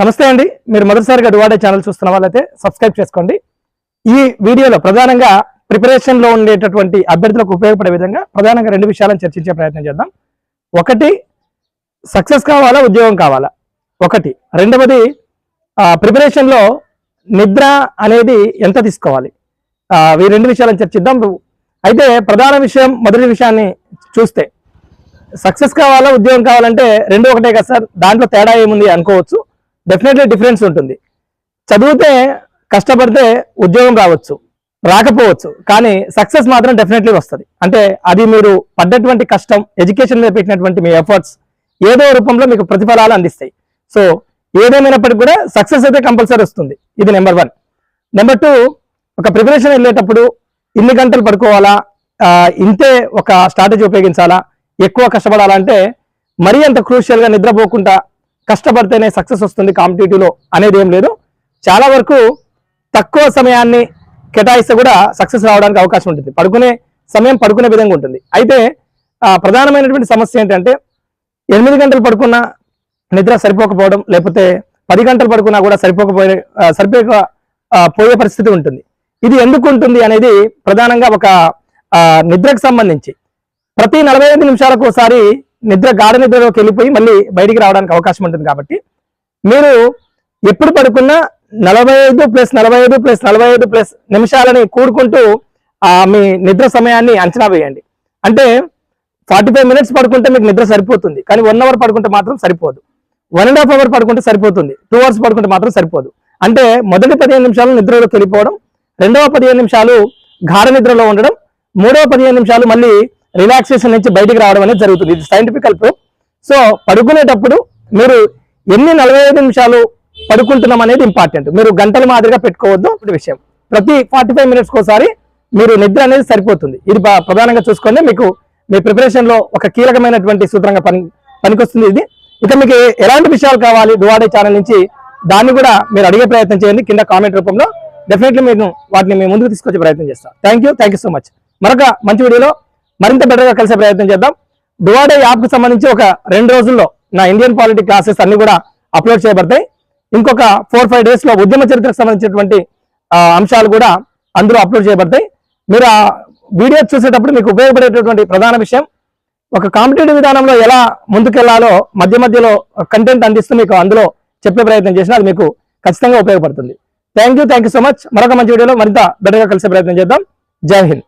నమస్తే అండి. మీరు మొదటిసారిగా డువాడే ఛానల్ చూస్తున్న వాళ్ళైతే సబ్స్క్రైబ్ చేసుకోండి. ఈ వీడియోలో ప్రధానంగా ప్రిపరేషన్లో ఉండేటటువంటి అభ్యర్థులకు ఉపయోగపడే విధంగా ప్రధానంగా రెండు విషయాలను చర్చించే ప్రయత్నం చేద్దాం. ఒకటి సక్సెస్ కావాలా ఉద్యోగం కావాలా? ఒకటి. రెండవది ప్రిపరేషన్లో నిద్ర అనేది ఎంత తీసుకోవాలి? ఈ రెండు విషయాలను చర్చిద్దాం. అయితే ప్రధాన విషయం మొదటి విషయాన్ని చూస్తే సక్సెస్ కావాలా ఉద్యోగం కావాలంటే రెండు ఒకటే కదా సార్. దాంట్లో తేడా ఏముంది అనుకోవచ్చు. డెఫినెట్లీ డిఫరెన్స్ ఉంటుంది. చదివితే కష్టపడితే ఉద్యోగం రావచ్చు రాకపోవచ్చు కానీ సక్సెస్ మాత్రం డెఫినెట్లీ వస్తుంది. అంటే అది మీరు పడ్డటువంటి కష్టం ఎడ్యుకేషన్ మీద పెట్టినటువంటి మీ ఎఫర్ట్స్ ఏదో రూపంలో మీకు ప్రతిఫలాలు అందిస్తాయి. సో ఏదేమైనప్పటికీ కూడా సక్సెస్ అయితే కంపల్సరీ వస్తుంది. ఇది నెంబర్ వన్ నెంబర్ టూ ఒక ప్రిపరేషన్ వెళ్ళేటప్పుడు ఇన్ని గంటలు పడుకోవాలా? ఇంతే ఒక స్ట్రాటజీ ఉపయోగించాలా? ఎక్కువ కష్టపడాలంటే మరీ అంత క్రూషియల్గా నిద్రపోకుండా కష్టపడితేనే సక్సెస్ వస్తుంది కాంపిటేటివ్లో అనేది ఏం లేదు. చాలా వరకు తక్కువ సమయాన్ని కేటాయిస్తే కూడా సక్సెస్ రావడానికి అవకాశం ఉంటుంది. పడుకునే సమయం పడుకునే విధంగా ఉంటుంది. అయితే ప్రధానమైనటువంటి సమస్య ఏంటంటే ఎనిమిది గంటలు పడుకున్నా నిద్ర సరిపోకపోవడం లేకపోతే పది గంటలు పడుకున్నా కూడా సరిపోకపోయే సరిపోక పోయే పరిస్థితి ఉంటుంది. ఇది ఎందుకు ఉంటుంది అనేది ప్రధానంగా ఒక నిద్రకు సంబంధించి. ప్రతి నలభై ఐదు నిమిషాలకు ఒకసారి నిద్ర గాఢ నిద్రలోకి వెళ్ళిపోయి మళ్ళీ బయటికి రావడానికి అవకాశం ఉంటుంది కాబట్టి మీరు ఎప్పుడు పడుకున్నా నలభై ఐదు ప్లస్ నలభై ఐదు ప్లస్ నలభై ఐదు ప్లస్ నిమిషాలని కూడుకుంటూ ఆ మీ నిద్ర సమయాన్ని అంచనా వేయండి. అంటే ఫార్టీ ఫైవ్ మినిట్స్ పడుకుంటే మీకు నిద్ర సరిపోతుంది. కానీ వన్ అవర్ పడుకుంటే మాత్రం సరిపోదు. వన్ అండ్ హాఫ్ అవర్ పడుకుంటే సరిపోతుంది. టూ అవర్స్ పడుకుంటే మాత్రం సరిపోదు. అంటే మొదటి పదిహేను నిమిషాలు నిద్రలోకి వెళ్ళిపోవడం రెండవ పదిహేను నిమిషాలు గాఢ నిద్రలో ఉండడం మూడవ పదిహేను నిమిషాలు మళ్ళీ రిలాక్సేషన్ నుంచి బయటికి రావడం అనేది జరుగుతుంది. ఇది సైంటిఫికల్ ప్రూఫ్ సో పడుకునేటప్పుడు మీరు ఎన్ని నలభై ఐదు నిమిషాలు పడుకుంటున్నాం అనేది ఇంపార్టెంట్ మీరు గంటల మాదిరిగా పెట్టుకోవద్దు విషయం. ప్రతి ఫార్టీ ఫైవ్ మినిట్స్ ఒకసారి మీరు నిద్ర అనేది సరిపోతుంది. ఇది ప్రధానంగా చూసుకోండి. మీకు మీ ప్రిపరేషన్లో ఒక కీలకమైనటువంటి సూత్రంగా పని పనికొస్తుంది ఇది. ఇక మీకు ఎలాంటి విషయాలు కావాలి? డువాడే ఛానల్ నుంచి దాన్ని కూడా మీరు అడిగే ప్రయత్నం చేయండి. కింద కామెంట్ రూపంలో. డెఫినెట్లీ మీరు వాటిని మేము ముందుకు తీసుకొచ్చే ప్రయత్నం చేస్తాం. Thank you thank you so much మరొక మంచి వీడియోలో మరింత బెటర్గా కలిసే ప్రయత్నం చేద్దాం. డువాడే యాప్కి సంబంధించి ఒక రెండు రోజుల్లో నా ఇండియన్ పాలిటీ క్లాసెస్ అన్ని కూడా అప్లోడ్ చేయబడతాయి. ఇంకొక ఫోర్ ఫైవ్ డేస్లో ఉద్యమ చరిత్రకు సంబంధించినటువంటి అంశాలు కూడా అందులో అప్లోడ్ చేయబడతాయి. మీరు ఆ వీడియో చూసేటప్పుడు మీకు ఉపయోగపడేటటువంటి ప్రధాన విషయం ఒక కాంపిటేటివ్ విధానంలో ఎలా ముందుకెళ్ళాలో మధ్య మధ్యలో కంటెంట్ అందిస్తూ మీకు అందులో చెప్పే ప్రయత్నం చేసినా అది మీకు ఖచ్చితంగా ఉపయోగపడుతుంది. Thank you thank you so much మరొక మంచి వీడియోలో మరింత బెటర్గా కలిసే ప్రయత్నం చేద్దాం. జై హింద్.